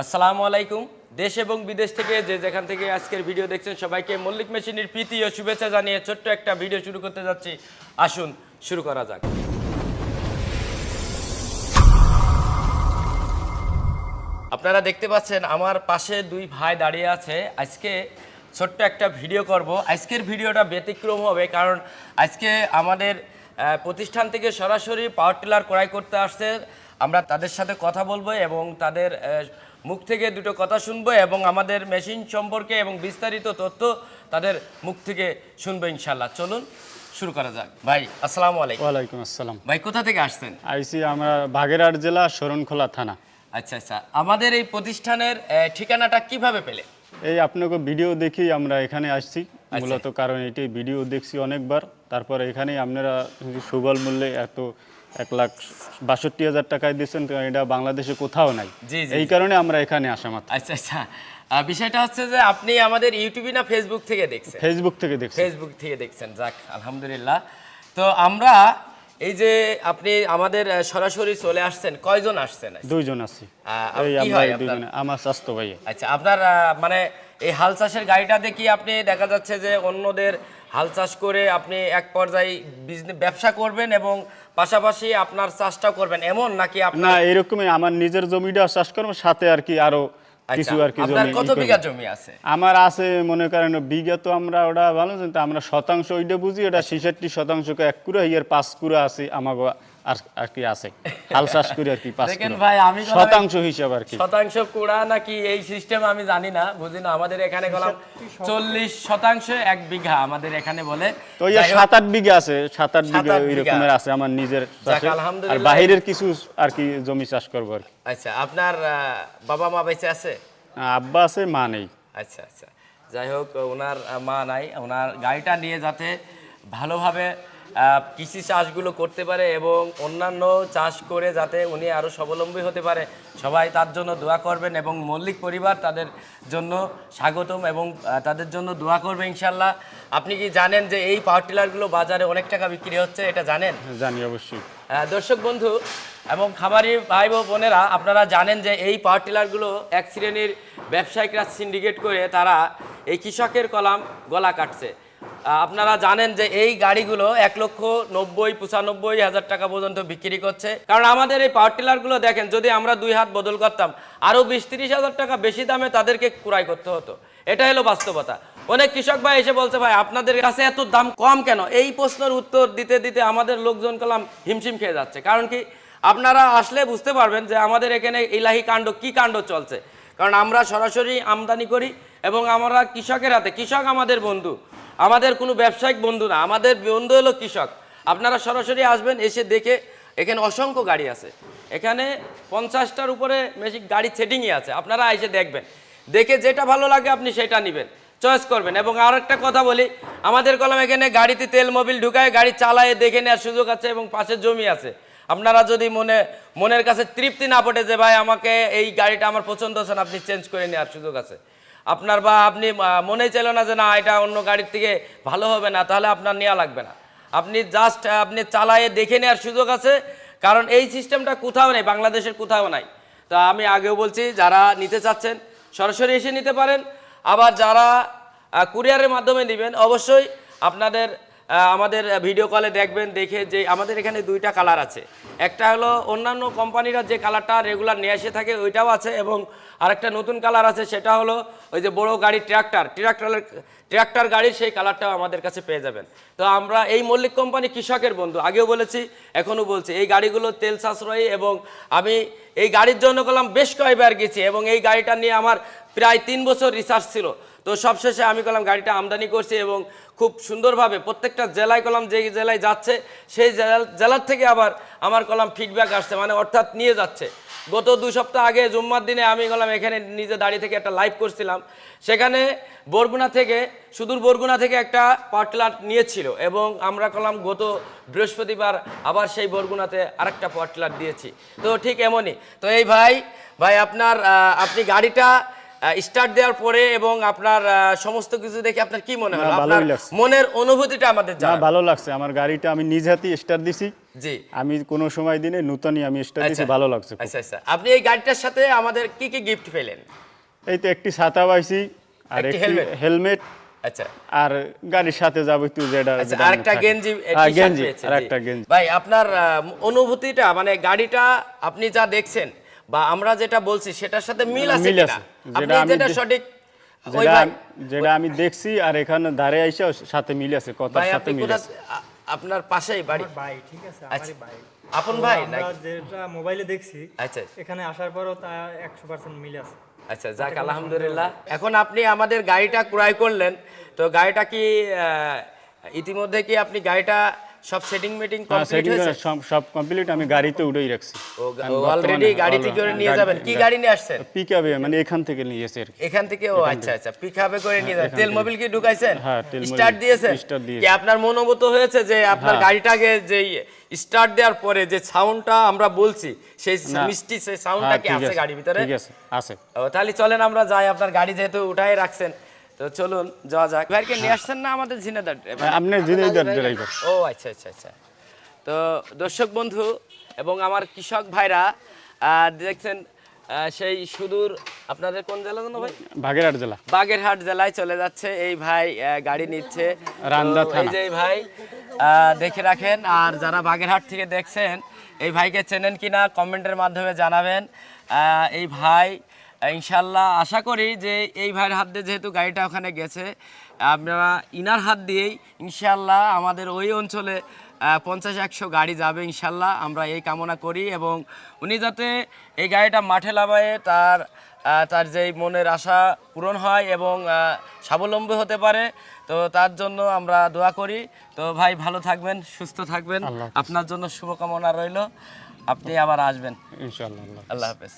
আসসালামু আলাইকুম। দেশ এবং বিদেশ থেকে যে যেখান থেকে আজকের ভিডিও দেখছেন, সবাইকে মল্লিক মেশিনের প্রীতি ও শুভেচ্ছা জানিয়ে ছোট্ট একটা ভিডিও শুরু করতে যাচ্ছি। আসুন, শুরু করা যাক। আপনারা দেখতে পাচ্ছেন, আমার পাশে দুই ভাই দাঁড়িয়ে আছে। আজকে ছোট্ট একটা ভিডিও করব। আজকের ভিডিওটা ব্যতিক্রম হবে, কারণ আজকে আমাদের প্রতিষ্ঠান থেকে সরাসরি পাওয়ার টিলার ক্রয় করতে আসছে। আমরা তাদের সাথে কথা বলব এবং তাদের মুখ থেকে দুটো কথা শুনব এবং আমাদের মেশিন সম্পর্কে এবং বিস্তারিত তথ্য তাদের মুখ থেকে শুনব ইনশাল্লাহ চলুন শুরু করা যাক। ভাই আসসালামু আলাইকুম। ওয়ালাইকুম আসসালাম। ভাই কোথা থেকে আসছেন? আইসি আমরা বাগেরহাট জেলা শরণখোলা থানা। আচ্ছা আচ্ছা। আমাদের এই প্রতিষ্ঠানের ঠিকানাটা কীভাবে পেলে? এই আপনাকে ভিডিও দেখি আমরা এখানে আসছি। আচ্ছা। মূলত কারণ এটি ভিডিও দেখছি অনেকবার। তারপর এখানেই আপনারা সুবল মূল্যে এত এক লাখ বাষট্টি হাজার টাকায় দিচ্ছেন এটা বাংলাদেশে কোথাও নাই। এই কারণে আমরা এখানে আসা মাত্র। আচ্ছা আচ্ছা। বিষয়টা হচ্ছে যে আপনি আমাদের ইউটিউবে না ফেসবুক থেকে দেখছেন? ফেসবুক থেকে দেখছি। ফেসবুক থেকে দেখছেন যাক আলহামদুলিল্লাহ। তো আমরা এই যে আপনি আমাদের সরাসরি চলে আসছেন কয়জন আসছেন দুইজন আছি। আমরা স্বাস্থ্য ভাইয়া। আচ্ছা আপনার মানে এই হাল চাষের গাড়িটা দেখি আপনি দেখা যাচ্ছে যে অন্যদের হাল চাষ করে আপনি এক পর্যায়ে বিজনেস ব্যবসা করবেন এবং পাশাপাশি আপনার চাষটা করবেন। এমন নাকি না এরকমই আমার নিজের জমিটা চাষ করব সাথে আর কি আরও কিছু আর কি আচ্ছা, জমি কত বিঘা জমি আছে? আমার আছে মনে করেন বিঘা তো আমরা ওটা ভালো আমরা শতাংশ ওইটা বুঝি ওটা ছেষট্টি শতাংশকে এক কুড়া ইয়ার পাঁচ কুড়া আছে আমাকে আর আর কি আছে? হাল চাষ করি আর কি পাঁচ দেখেন ভাই, আমি শতাংশ হিসাব আর কি। শতাংশ কুড়া নাকি এই সিস্টেম আমি জানি না বুঝি না আমাদের এখানে গেলাম চল্লিশ শতাংশ এক বিঘা আমাদের এখানে বলে। তো ইয়া সাত আট বিঘা আছে সাত আট বিঘা ওই রকমের আছে আমার নিজের চাষে। আর বাহিরের কিছু আর কি জমি চাষ করব আর কি। আচ্ছা আপনার বাবা মা বেঁচে আছে? আব্বা আছে মা নেই। আচ্ছা আচ্ছা। যাই হোক ওনার মা নাই। ওনার গাড়িটা নিয়ে যাতে ভালোভাবে কৃষি চাষগুলো করতে পারে এবং অন্যান্য চাষ করে যাতে উনি আরও স্বাবলম্বী হতে পারে। সবাই তার জন্য দোয়া করবেন এবং মল্লিক পরিবার তাদের জন্য স্বাগতম এবং তাদের জন্য দোয়া করবে ইনশাল্লাহ আপনি কি জানেন যে এই পাওয়ার টিলারগুলো বাজারে অনেক টাকা বিক্রি হচ্ছে এটা জানেন? জানি অবশ্যই। দর্শক বন্ধু এবং খামারি ভাই বোনেরা আপনারা জানেন যে এই পাওয়ার টিলারগুলো এক শ্রেণির ব্যবসায়িকরা সিন্ডিকেট করে তারা এই কৃষকের কলাম গলা কাটছে। আপনারা জানেন যে এই গাড়িগুলো এক লক্ষ নব্বই, পঁচানব্বই হাজার টাকা পর্যন্ত বিক্রি করছে। কারণ আমাদের এই পাওয়ার টিলারগুলো দেখেন, যদি আমরা দুই হাত বদল করতাম আরও বিশ তিরিশ হাজার টাকা বেশি দামে তাদেরকে ক্রয় করতে হতো। এটা হলো বাস্তবতা। অনেক কৃষক ভাই এসে বলছে, ভাই, আপনাদের কাছে এত দাম কম কেন? এই প্রশ্নের উত্তর দিতে দিতে আমাদের লোকজন কলাম হিমশিম খেয়ে যাচ্ছে। কারণ কি, আপনারা আসলে বুঝতে পারবেন যে আমাদের এখানে ইলাহি কাণ্ড, কি কাণ্ড চলছে। কারণ আমরা সরাসরি আমদানি করি এবং আমরা কৃষকের হাতে, কৃষক আমাদের বন্ধু। আমাদের কোনো ব্যবসায়িক বন্ধু না, আমাদের বন্ধু হলো কৃষক। আপনারা সরাসরি আসবেন, এসে দেখে এখানে অসংখ্য গাড়ি আছে। এখানে পঞ্চাশটার উপরে বেশি গাড়ি সেটিংই আছে, আপনারা এসে দেখবেন। দেখে যেটা ভালো লাগে আপনি সেটা নেবেন, চয়েস করবেন। এবং আর একটা কথা বলি, আমাদের কলম এখানে গাড়িতে তেল মোবিল ঢুকায় গাড়ি চালায়, দেখে নেওয়ার সুযোগ আছে এবং পাশে জমি আছে। আপনারা যদি মনে, মনের কাছে তৃপ্তি না পটে যে, ভাই, আমাকে এই গাড়িটা আমার পছন্দ হচ্ছে আপনি চেঞ্জ করে নেওয়ার সুযোগ আছে। আপনার বা আপনি মনে চাইল না যে না, এটা অন্য গাড়ির থেকে ভালো হবে না, তাহলে আপনার নেওয়া লাগবে না। আপনি জাস্ট আপনি চালায়ে দেখে নেওয়ার সুযোগ আছে, কারণ এই সিস্টেমটা কোথাও নেই, বাংলাদেশের কোথাও নাই। তা আমি আগেও বলছি, যারা নিতে চাচ্ছেন, সরাসরি এসে নিতে পারেন। আবার যারা কুরিয়ারের মাধ্যমে নেবেন, অবশ্যই আপনাদের আমাদের ভিডিও কলে দেখবেন, দেখে যে আমাদের এখানে দুইটা কালার আছে। একটা হলো অন্যান্য কোম্পানিরা যে কালারটা রেগুলার নিয়ে এসে থাকে, ওইটাও আছে এবং আরেকটা নতুন কালার আছে, সেটা হলো ওই যে বড় গাড়ি ট্র্যাক্টর ট্র্যাক্টরের ট্র্যাক্টর গাড়ির সেই কালারটাও আমাদের কাছে পেয়ে যাবেন। তো আমরা এই মল্লিক কোম্পানি কৃষকের বন্ধু, আগেও বলেছি, এখনও বলছি, এই গাড়িগুলো তেল সাশ্রয়ী এবং আমি এই গাড়ির জন্য করলাম বেশ কয়েকবার গেছি এবং এই গাড়িটা নিয়ে আমার প্রায় তিন বছর রিসার্চ ছিল। তো সবশেষে আমি করলাম গাড়িটা আমদানি করছি এবং খুব সুন্দরভাবে প্রত্যেকটা জেলায় কলাম যে জেলায় যাচ্ছে, সেই জেলা, জেলার থেকে আবার আমার কলাম ফিডব্যাক আসছে মানে অর্থাৎ নিয়ে যাচ্ছে। গত দু সপ্তাহ আগে জুম্মার দিনে আমি গেলাম এখানে নিজে দাঁড়িয়ে থেকে একটা লাইভ করছিলাম। সেখানে বরগুনা থেকে, সুদূর বরগুনা থেকে একটা পাটলার নিয়েছিল এবং আমরা কলাম গত বৃহস্পতিবার আবার সেই বরগুনাতে আরেকটা পাটলার দিয়েছি। তো ঠিক এমনই। তো এই ভাই ভাই আপনার আপনি গাড়িটা স্টার্ট দেওয়ার পরে এবং আপনার সমস্ত কিছু দেখে আপনার কি মনে হলো? আপনার। মনের অনুভূতিটা আমাদের না জানান। ভালো লাগছে। আমার গাড়িটা আমি নিজ হাতে স্টার্ট দিছি। জি। আমি কোনো সময় দিনে নূতনই আমি স্টার দিয়েছি আচ্ছা। ভালো লাগছে আচ্ছা আচ্ছা। আপনি এই গাড়িটার সাথে আমাদের কি কি গিফট পেলেন? এই তো একটি ছাতা পাইছি আর একটি হেলমেট আচ্ছা। আর গাড়ির সাথে যাবতীয় যেটা আচ্ছা আরেকটা গেঞ্জি হ্যাঁ, গেঞ্জি পেয়েছে, আর জি। একটা গেঞ্জি। ভাই আপনার অনুভূতিটা মানে গাড়িটা আপনি যা দেখছেন বা আমরা যেটা বলছি সেটার সাথে মিল আছে মিল কিনা? আছে। আপনি যেটা আমি সঠিক যেটা আমি- যেটা আমি দেখছি আর এখানে দাঁড়ে আইসা সাথে মিল আছে কথার সাথে মিল আছে। আপনার পাশেই বাড়ি? ভাই ঠিক আছে আচ্ছা। আমারই ভাই আপন ভাই আমরা যেটা মোবাইলে দেখছি আচ্ছা এখানে আসার পরও তা একশো পার্সেন্ট মিল আছে। আচ্ছা যাক আলহামদুলিল্লাহ। এখন আপনি আমাদের গাড়িটা ক্রয় করলেন তো গাড়িটা কি আহ, ইতিমধ্যে কি আপনি গাড়িটা সব সেটিং মিটিং হ্যাঁ কমপ্লিট হয়েছে? সব সব কমপ্লিট আমি গাড়িতে উঠেই রাখছি। অলরেডি গাড়িতে করে নিয়ে যাবেন? কি গাড়ি নিয়ে আসছেন? পিক মানে এখান থেকে নিয়ে এসে এখান থেকে? ও আচ্ছা আচ্ছা পিক করে নিয়ে যাবেন। তেল। মোবিল কি ঢুকাইছেন? হ্যাঁ, স্টার্ট দিয়েছেন? start দিয়েছি। কি আপনার মনোমত হয়েছে যে আপনার হ্যাঁ। গাড়িটাকে যে স্টার্ট দেওয়ার পরে যে সাউন্ডটা আমরা বলছি সেই মিষ্টি সেই সাউন্ডটা হ্যাঁ, কি আছে, গাড়ির ভিতরে? ঠিক আছে আছে। তাহলে চলেন আমরা যাই। আপনার গাড়ি যেহেতু উঠাই রাখছেন তো চলুন যাওয়া যাক। ভাইকে নিয়ে আসছেন না আমাদের ঝিনাদার আপনি জিনেদার ড্রাইভার। ও আচ্ছা আচ্ছা আচ্ছা। তো দর্শক বন্ধু এবং আমার কৃষক ভাইরা দেখছেন সেই সুদূর আপনাদের কোন জেলা জানো ভাই? বাগেরহাট জেলা। বাগেরহাট জেলায় চলে যাচ্ছে এই ভাই গাড়ি নিচ্ছে। রান্দা এই যে ভাই দেখে রাখেন আর যারা বাগেরহাট থেকে দেখছেন এই ভাইকে চেনেন কিনা কমেন্টের মাধ্যমে জানাবেন। এই ভাই ইনশাল্লাহ আশা করি যে এই ভাইয়ের হাত দিয়ে যেহেতু গাড়িটা ওখানে গেছে আমরা ইনার হাত দিয়েই ইনশাল্লাহ আমাদের ওই অঞ্চলে পঞ্চাশ একশো গাড়ি যাবে ইনশাল্লাহ আমরা এই কামনা করি এবং উনি যাতে এই গাড়িটা মাঠে লাগায়ে তার তার যেই মনের আশা পূরণ হয় এবং স্বাবলম্বী হতে পারে তো তার জন্য আমরা দোয়া করি। তো ভাই ভালো থাকবেন সুস্থ থাকবেন। আপনার জন্য শুভকামনা রইল। আপনি আবার আসবেন। ইনশাআল্লাহ আল্লাহ আল্লাহ হাফেজ।